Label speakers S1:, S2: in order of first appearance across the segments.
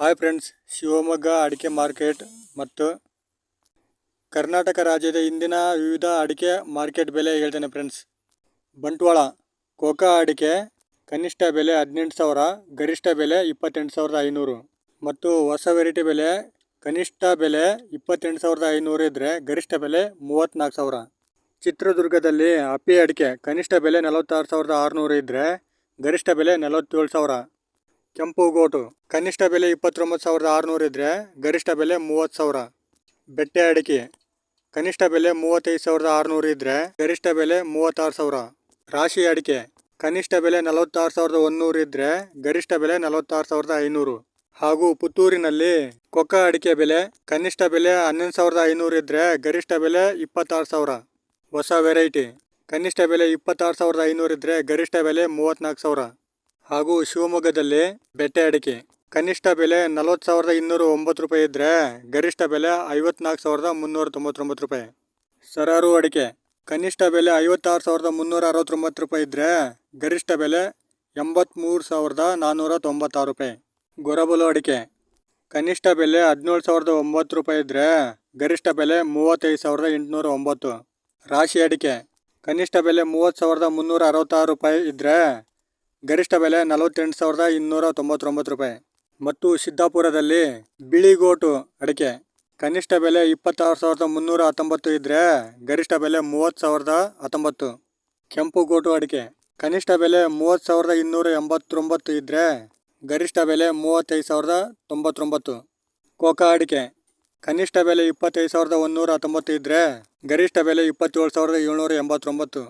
S1: Hi friends Shivamogga ಅಡಿಕೆ market ಮತ್ತು ಕರ್ನಾಟಕ ರಾಜ್ಯದ ಇಂದಿನ ವಿವಿಧ ಅಡಿಕೆ ಮಾರ್ಕೆಟ್ ಬೆಲೆ ಹೇಳ್ತೇನೆ ಫ್ರೆಂಡ್ಸ್ ಬಂಟ್ವಾಳ, ಕೋಕಾ ಅಡಿಕೆ, ಕನಿಷ್ಠ ಬೆಲೆ ಹದಿನೆಂಟು ಸಾವಿರ, ಗರಿಷ್ಠ ಬೆಲೆ ಇಪ್ಪತ್ತೆಂಟು ಸಾವಿರದ ಐನೂರು ಮತ್ತು ಹೊಸ ವೆರೈಟಿ ಬೆಲೆ ಕನಿಷ್ಠ ಬೆಲೆ ಇಪ್ಪತ್ತೆಂಟು ಸಾವಿರದ ಐನೂರು ಇದ್ದರೆ ಗರಿಷ್ಠ ಬೆಲೆ ಮೂವತ್ತ್ನಾಲ್ಕು ಸಾವಿರ. ಚಿತ್ರದುರ್ಗದಲ್ಲಿ ಅಪ್ಪಿ ಅಡಿಕೆ ಕನಿಷ್ಠ ಬೆಲೆ ನಲವತ್ತಾರು ಸಾವಿರದ ಆರುನೂರು ಇದ್ದರೆ ಗರಿಷ್ಠ ಬೆಲೆ ನಲವತ್ತೇಳು ಸಾವಿರ. ಕೆಂಪು ಗೋಟು ಕನಿಷ್ಠ ಬೆಲೆ ಇಪ್ಪತ್ತೊಂಬತ್ತು ಸಾವಿರದ ಆರುನೂರು ಇದ್ದರೆ ಗರಿಷ್ಠ ಬೆಲೆ ಮೂವತ್ತು ಸಾವಿರ. ಬೆಟ್ಟೆ ಅಡಿಕೆ. ಕನಿಷ್ಠ ಬೆಲೆ ಮೂವತ್ತೈದು ಸಾವಿರದ ಆರುನೂರು ಇದ್ದರೆ ಗರಿಷ್ಠ ಬೆಲೆ ಮೂವತ್ತಾರು ಸಾವಿರ. ರಾಶಿ ಅಡಿಕೆ. ಕನಿಷ್ಠ ಬೆಲೆ ನಲವತ್ತಾರು ಸಾವಿರದ ಒಂದೂರು ಇದ್ದರೆ ಗರಿಷ್ಠ ಬೆಲೆ ನಲವತ್ತಾರು ಸಾವಿರದ ಐನೂರು. ಹಾಗೂ ಪುತ್ತೂರಿನಲ್ಲಿ ಕೊಕ್ಕ ಅಡಿಕೆ ಬೆಲೆ ಕನಿಷ್ಠ ಬೆಲೆ ಹನ್ನೊಂದು ಸಾವಿರದ ಐನೂರು ಇದ್ದರೆ ಗರಿಷ್ಠ ಬೆಲೆ ಇಪ್ಪತ್ತಾರು ಸಾವಿರ. ಹೊಸ ವೆರೈಟಿ ಕನಿಷ್ಠ ಬೆಲೆ ಇಪ್ಪತ್ತಾರು ಸಾವಿರದ ಐನೂರು ಇದ್ದರೆ ಗರಿಷ್ಠ ಬೆಲೆ ಮೂವತ್ತ್ನಾಲ್ಕು ಸಾವಿರ. ಹಾಗೂ ಶಿವಮೊಗ್ಗದಲ್ಲಿ ಬೆಟ್ಟೆ ಅಡಿಕೆ. ಕನಿಷ್ಠ ಬೆಲೆ ನಲವತ್ತು ಸಾವಿರದ ಇನ್ನೂರ ಒಂಬತ್ತು ರೂಪಾಯಿ ಇದ್ದರೆ ಗರಿಷ್ಠ ಬೆಲೆ ಐವತ್ನಾಲ್ಕು ಸಾವಿರದ ಮುನ್ನೂರ ತೊಂಬತ್ತೊಂಬತ್ತು ರೂಪಾಯಿ. ಸರಾರು ಅಡಿಕೆ. ಕನಿಷ್ಠ ಬೆಲೆ ಐವತ್ತಾರು ಸಾವಿರದ ಮುನ್ನೂರ ಅರವತ್ತೊಂಬತ್ತು ರೂಪಾಯಿ ಇದ್ದರೆ ಗರಿಷ್ಠ ಬೆಲೆ ಎಂಬತ್ತ್ಮೂರು ಸಾವಿರದ ನಾನ್ನೂರ ತೊಂಬತ್ತಾರು ರೂಪಾಯಿ. ಗೊರಬಲು ಅಡಿಕೆ. ಕನಿಷ್ಠ ಬೆಲೆ ಹದಿನೇಳು ಸಾವಿರದ ಒಂಬತ್ತು ರೂಪಾಯಿ ಇದ್ದರೆ ಗರಿಷ್ಠ ಬೆಲೆ ಮೂವತ್ತೈದು ಸಾವಿರದ ಎಂಟುನೂರ ಒಂಬತ್ತು. ರಾಶಿ ಅಡಿಕೆ. ಕನಿಷ್ಠ ಬೆಲೆ ಮೂವತ್ತು ಸಾವಿರದ ಮುನ್ನೂರ ಅರವತ್ತಾರು ರೂಪಾಯಿ ಇದ್ದರೆ ಗರಿಷ್ಠ ಬೆಲೆ ನಲವತ್ತೆಂಟು ಸಾವಿರದ ಇನ್ನೂರ ತೊಂಬತ್ತೊಂಬತ್ತು ರೂಪಾಯಿ. ಮತ್ತು ಸಿದ್ದಾಪುರದಲ್ಲಿ ಬಿಳಿಗೋಟು ಅಡಿಕೆ. ಕನಿಷ್ಠ ಬೆಲೆ ಇಪ್ಪತ್ತಾರು ಸಾವಿರದ ಮುನ್ನೂರ ಹತ್ತೊಂಬತ್ತು ಇದ್ದರೆ ಗರಿಷ್ಠ ಬೆಲೆ ಮೂವತ್ತು ಸಾವಿರದ ಹತ್ತೊಂಬತ್ತು. ಕೆಂಪು ಗೋಟು ಅಡಿಕೆ. ಕನಿಷ್ಠ ಬೆಲೆ ಮೂವತ್ತು ಸಾವಿರದ ಇನ್ನೂರ ಎಂಬತ್ತೊಂಬತ್ತು ಇದ್ದರೆ ಗರಿಷ್ಠ ಬೆಲೆ ಮೂವತ್ತೈದು ಸಾವಿರದ ತೊಂಬತ್ತೊಂಬತ್ತು. ಕೋಕಾ ಅಡಿಕೆ. ಕನಿಷ್ಠ ಬೆಲೆ ಇಪ್ಪತ್ತೈದು ಸಾವಿರದ ಒಂದೂರ ಹತ್ತೊಂಬತ್ತು ಇದ್ದರೆ ಗರಿಷ್ಠ ಬೆಲೆ ಇಪ್ಪತ್ತೇಳು ಸಾವಿರದ ಏಳ್ನೂರ ಎಂಬತ್ತೊಂಬತ್ತು.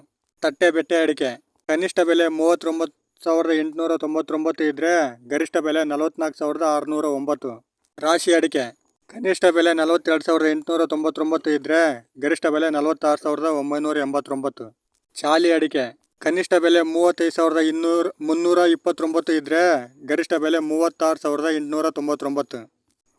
S1: ತಟ್ಟೆ ಬೆಟ್ಟೆ ಅಡಿಕೆ. ಕನಿಷ್ಠ ಬೆಲೆ ಮೂವತ್ತೊಂಬತ್ತು ಸಾವಿರದ ಎಂಟುನೂರ ತೊಂಬತ್ತೊಂಬತ್ತು ಇದ್ದರೆ ಗರಿಷ್ಠ ಬೆಲೆ ನಲವತ್ನಾಲ್ಕು ಸಾವಿರದ ಆರುನೂರ ಒಂಬತ್ತು. ರಾಶಿ ಅಡಿಕೆ. ಕನಿಷ್ಠ ಬೆಲೆ ನಲವತ್ತೆರಡು ಸಾವಿರದ ಎಂಟುನೂರ ತೊಂಬತ್ತೊಂಬತ್ತು ಇದ್ದರೆ ಗರಿಷ್ಠ ಬೆಲೆ ನಲವತ್ತಾರು ಸಾವಿರದ ಒಂಬೈನೂರ ಎಂಬತ್ತೊಂಬತ್ತು. ಚಾಲಿ ಅಡಿಕೆ. ಕನಿಷ್ಠ ಬೆಲೆ ಮೂವತ್ತೈದು ಸಾವಿರದ ಇನ್ನೂರ ಮುನ್ನೂರ ಇಪ್ಪತ್ತೊಂಬತ್ತು ಇದ್ದರೆ ಗರಿಷ್ಠ ಬೆಲೆ ಮೂವತ್ತಾರು ಸಾವಿರದ ಎಂಟುನೂರ ತೊಂಬತ್ತೊಂಬತ್ತು.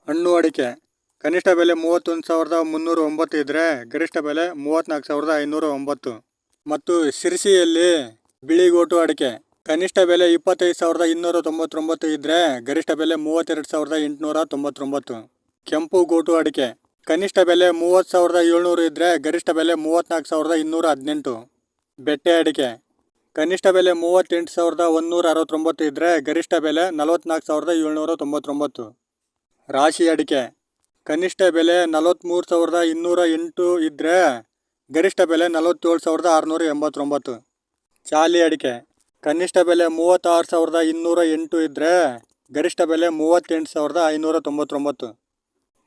S1: ಹಣ್ಣು ಅಡಿಕೆ. ಕನಿಷ್ಠ ಬೆಲೆ ಮೂವತ್ತೊಂದು ಸಾವಿರದ ಮುನ್ನೂರ ಒಂಬತ್ತು ಇದ್ದರೆ ಗರಿಷ್ಠ ಬೆಲೆ ಮೂವತ್ತ್ನಾಲ್ಕು ಸಾವಿರದ ಐನೂರ ಒಂಬತ್ತು. ಮತ್ತು ಶಿರಸಿಯಲ್ಲಿ ಬಿಳಿಗೋಟು ಅಡಿಕೆ. ಕನಿಷ್ಠ ಬೆಲೆ ಇಪ್ಪತ್ತೈದು ಸಾವಿರದ ಇನ್ನೂರ ತೊಂಬತ್ತೊಂಬತ್ತು ಇದ್ದರೆ ಗರಿಷ್ಠ ಬೆಲೆ ಮೂವತ್ತೆರಡು ಸಾವಿರದ ಎಂಟುನೂರ ತೊಂಬತ್ತೊಂಬತ್ತು. ಕೆಂಪು ಗೋಟು ಅಡಿಕೆ. ಕನಿಷ್ಠ ಬೆಲೆ ಮೂವತ್ತು ಸಾವಿರದ ಏಳ್ನೂರು ಇದ್ದರೆ ಗರಿಷ್ಠ ಬೆಲೆ ಮೂವತ್ತ್ನಾಲ್ಕು ಸಾವಿರದ ಇನ್ನೂರ ಹದಿನೆಂಟು. ಬೆಟ್ಟೆ ಅಡಿಕೆ. ಕನಿಷ್ಠ ಬೆಲೆ ಮೂವತ್ತೆಂಟು ಸಾವಿರದ ಒಂದೂರ ಅರವತ್ತೊಂಬತ್ತು ಇದ್ದರೆ ಗರಿಷ್ಠ ಬೆಲೆ ನಲವತ್ತ್ನಾಲ್ಕು ಸಾವಿರದ ಏಳ್ನೂರ ತೊಂಬತ್ತೊಂಬತ್ತು. ರಾಶಿ ಅಡಿಕೆ. ಕನಿಷ್ಠ ಬೆಲೆ ನಲವತ್ತ್ಮೂರು ಸಾವಿರದ ಇನ್ನೂರ ಎಂಟು ಇದ್ದರೆ ಗರಿಷ್ಠ ಬೆಲೆ ನಲವತ್ತೇಳು ಸಾವಿರದ ಆರುನೂರ ಎಂಬತ್ತೊಂಬತ್ತು. ಚಾಲಿ ಅಡಿಕೆ. ಕನಿಷ್ಠ ಬೆಲೆ ಮೂವತ್ತಾರು ಸಾವಿರದ ಇನ್ನೂರ ಎಂಟು ಇದ್ದರೆ ಗರಿಷ್ಠ ಬೆಲೆ ಮೂವತ್ತೆಂಟು ಸಾವಿರದ ಐನೂರ ತೊಂಬತ್ತೊಂಬತ್ತು.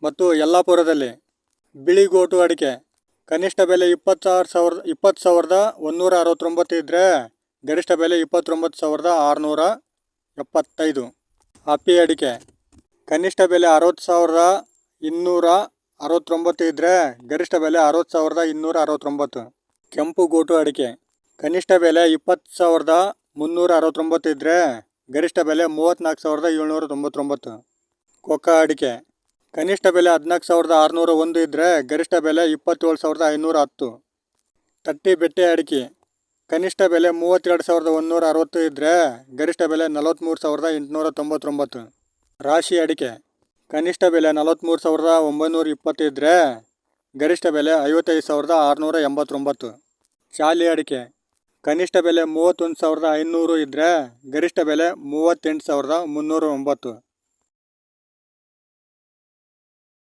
S1: ಮತ್ತು ಯಲ್ಲಾಪುರದಲ್ಲಿ ಬಿಳಿಗೋಟು ಅಡಿಕೆ ಕನಿಷ್ಠ ಬೆಲೆ ಇಪ್ಪತ್ತಾರು ಸಾವಿರದ, ಇಪ್ಪತ್ತು ಸಾವಿರದ ಒಂದೂರ ಅರವತ್ತೊಂಬತ್ತು ಇದ್ದರೆ ಗರಿಷ್ಠ ಬೆಲೆ ಇಪ್ಪತ್ತೊಂಬತ್ತು ಸಾವಿರದ ಆರುನೂರ ಎಪ್ಪತ್ತೈದು. ಅಪ್ಪಿ ಅಡಿಕೆ ಕನಿಷ್ಠ ಬೆಲೆ ಅರವತ್ತು ಸಾವಿರದ ಇನ್ನೂರ ಅರವತ್ತೊಂಬತ್ತು ಇದ್ದರೆ ಗರಿಷ್ಠ ಬೆಲೆ ಅರವತ್ತು ಸಾವಿರದ ಇನ್ನೂರ ಅರವತ್ತೊಂಬತ್ತು. ಕೆಂಪು ಗೋಟು ಅಡಿಕೆ ಕನಿಷ್ಠ ಬೆಲೆ ಇಪ್ಪತ್ತು ಸಾವಿರದ ಮುನ್ನೂರ ಅರವತ್ತೊಂಬತ್ತು ಇದ್ದರೆ ಗರಿಷ್ಠ ಬೆಲೆ ಮೂವತ್ತ್ನಾಲ್ಕು ಸಾವಿರದ ಏಳ್ನೂರ ತೊಂಬತ್ತೊಂಬತ್ತು ಕೊಕ್ಕ ಅಡಿಕೆ. ಕನಿಷ್ಠ ಬೆಲೆ ಹದಿನಾಲ್ಕು ಸಾವಿರದ ಆರುನೂರ ಒಂದು ಇದ್ದರೆ ಗರಿಷ್ಠ ಬೆಲೆ ಇಪ್ಪತ್ತೇಳು ಸಾವಿರದ ಐನೂರ ಹತ್ತು ತಟ್ಟಿ ಬೆಟ್ಟೆ ಅಡಿಕೆ. ಕನಿಷ್ಠ ಬೆಲೆ ಮೂವತ್ತೆರಡು ಸಾವಿರದ ಒಂದೂರ ಅರವತ್ತು ಇದ್ದರೆ ಗರಿಷ್ಠ ಬೆಲೆ ನಲವತ್ತ್ಮೂರು ಸಾವಿರದ ಎಂಟುನೂರ ತೊಂಬತ್ತೊಂಬತ್ತು ರಾಶಿ ಅಡಿಕೆ. ಕನಿಷ್ಠ ಬೆಲೆ ನಲವತ್ತ್ಮೂರು ಸಾವಿರದ ಒಂಬೈನೂರ ಇಪ್ಪತ್ತು ಇದ್ದರೆ ಗರಿಷ್ಠ ಬೆಲೆ ಐವತ್ತೈದು ಸಾವಿರದ ಆರುನೂರ ಎಂಬತ್ತೊಂಬತ್ತು. ಚಾಲಿ ಅಡಿಕೆ. ಕನಿಷ್ಠ ಬೆಲೆ ಮೂವತ್ತೊಂದು ಸಾವಿರದ ಐನೂರು ಇದ್ದರೆ ಗರಿಷ್ಠ ಬೆಲೆ ಮೂವತ್ತೆಂಟು ಸಾವಿರದ ಮುನ್ನೂರ ಒಂಬತ್ತು.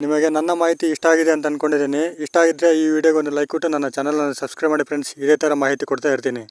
S1: ನಿಮಗೆ ನನ್ನ ಮಾಹಿತಿ ಇಷ್ಟ ಆಗಿದೆ ಅಂತ ಅಂದ್ಕೊಂಡಿದ್ದೀನಿ ಇಷ್ಟ ಆಗಿದ್ದರೆ ಈ ವಿಡಿಯೋಗೆ ಒಂದು ಲೈಕ್ ಕೊಟ್ಟು ನನ್ನ ಚಾನಲನ್ನು ಸಬ್ಸ್ಕ್ರೈಬ್ ಮಾಡಿ ಫ್ರೆಂಡ್ಸ್ ಇದೇ ಥರ ಮಾಹಿತಿ ಕೊಡ್ತಾ ಇರ್ತೀನಿ.